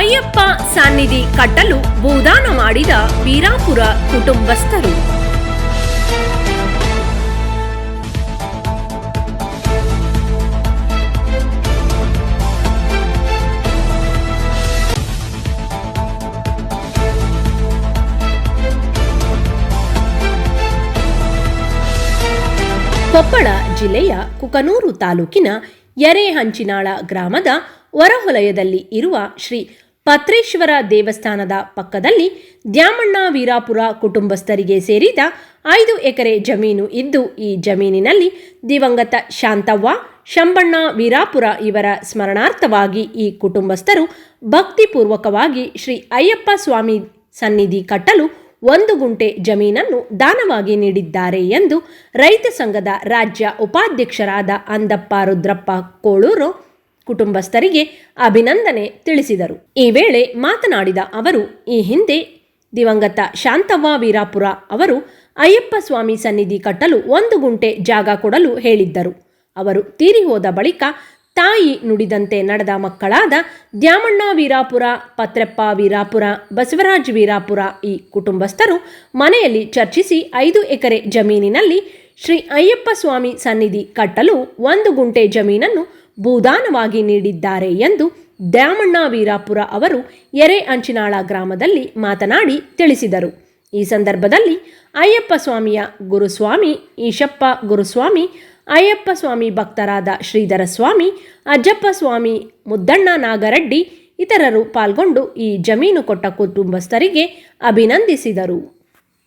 ಅಯ್ಯಪ್ಪ ಸನ್ನಿಧಿ ಕಟ್ಟಲು ಭೂದಾನ ಮಾಡಿದ ವೀರಾಪುರ ಕುಟುಂಬಸ್ಥರು. ಕೊಪ್ಪಳ ಜಿಲ್ಲೆಯ ಕುಕನೂರು ತಾಲೂಕಿನ ಯರೇಹಂಚಿನಾಳ ಗ್ರಾಮದ ಹೊರವಲಯದಲ್ಲಿ ಇರುವ ಶ್ರೀ ಪತ್ರೇಶ್ವರ ದೇವಸ್ಥಾನದ ಪಕ್ಕದಲ್ಲಿ ದ್ಯಾಮಣ್ಣ ವೀರಾಪುರ ಕುಟುಂಬಸ್ಥರಿಗೆ ಸೇರಿದ ಐದು ಎಕರೆ ಜಮೀನು ಇದ್ದು, ಈ ಜಮೀನಿನಲ್ಲಿ ದಿವಂಗತ ಶಾಂತವ್ವ, ಶಂಬಣ್ಣ ವೀರಾಪುರ ಇವರ ಸ್ಮರಣಾರ್ಥವಾಗಿ ಈ ಕುಟುಂಬಸ್ಥರು ಭಕ್ತಿಪೂರ್ವಕವಾಗಿ ಶ್ರೀ ಅಯ್ಯಪ್ಪ ಸ್ವಾಮಿ ಸನ್ನಿಧಿ ಕಟ್ಟಲು ಒಂದು ಗುಂಟೆ ಜಮೀನನ್ನು ದಾನವಾಗಿ ನೀಡಿದ್ದಾರೆ ಎಂದು ರೈತ ಸಂಘದ ರಾಜ್ಯ ಉಪಾಧ್ಯಕ್ಷರಾದ ಅಂದಪ್ಪ ರುದ್ರಪ್ಪ ಕೋಳೂರು ಕುಟುಂಬಸ್ಥರಿಗೆ ಅಭಿನಂದನೆ ತಿಳಿಸಿದರು. ಈ ವೇಳೆ ಮಾತನಾಡಿದ ಅವರು, ಈ ಹಿಂದೆ ದಿವಂಗತ ಶಾಂತವ್ವ ವೀರಾಪುರ ಅವರು ಅಯ್ಯಪ್ಪ ಸ್ವಾಮಿ ಸನ್ನಿಧಿ ಕಟ್ಟಲು ಒಂದು ಗುಂಟೆ ಜಾಗ ಕೊಡಲು ಹೇಳಿದ್ದರು. ಅವರು ತೀರಿ ಹೋದ ಬಳಿಕ ತಾಯಿ ನುಡಿದಂತೆ ನಡೆದ ಮಕ್ಕಳಾದ ದ್ಯಾಮಣ್ಣ ವೀರಾಪುರ, ಪತ್ರೆಪ್ಪ ವೀರಾಪುರ, ಬಸವರಾಜ್ ವೀರಾಪುರ ಈ ಕುಟುಂಬಸ್ಥರು ಮನೆಯಲ್ಲಿ ಚರ್ಚಿಸಿ ಐದು ಎಕರೆ ಜಮೀನಿನಲ್ಲಿ ಶ್ರೀ ಅಯ್ಯಪ್ಪ ಸ್ವಾಮಿ ಸನ್ನಿಧಿ ಕಟ್ಟಲು ಒಂದು ಗುಂಟೆ ಜಮೀನನ್ನು ಭೂದಾನವಾಗಿ ನೀಡಿದ್ದಾರೆ ಎಂದು ದ್ಯಾಮಣ್ಣ ವೀರಾಪುರ ಅವರು ಎರೆ ಅಂಚಿನಾಳ ಗ್ರಾಮದಲ್ಲಿ ಮಾತನಾಡಿ ತಿಳಿಸಿದರು. ಈ ಸಂದರ್ಭದಲ್ಲಿ ಅಯ್ಯಪ್ಪ ಸ್ವಾಮಿಯ ಗುರುಸ್ವಾಮಿ, ಈಶಪ್ಪ ಗುರುಸ್ವಾಮಿ, ಅಯ್ಯಪ್ಪ ಸ್ವಾಮಿ ಭಕ್ತರಾದ ಶ್ರೀಧರ ಸ್ವಾಮಿ, ಅಜ್ಜಪ್ಪ ಸ್ವಾಮಿ ಮುದ್ದಣ್ಣ ನಾಗರೆಡ್ಡಿ ಇತರರು ಪಾಲ್ಗೊಂಡು ಈ ಜಮೀನು ಕೊಟ್ಟ ಕುಟುಂಬಸ್ಥರಿಗೆ ಅಭಿನಂದಿಸಿದರು.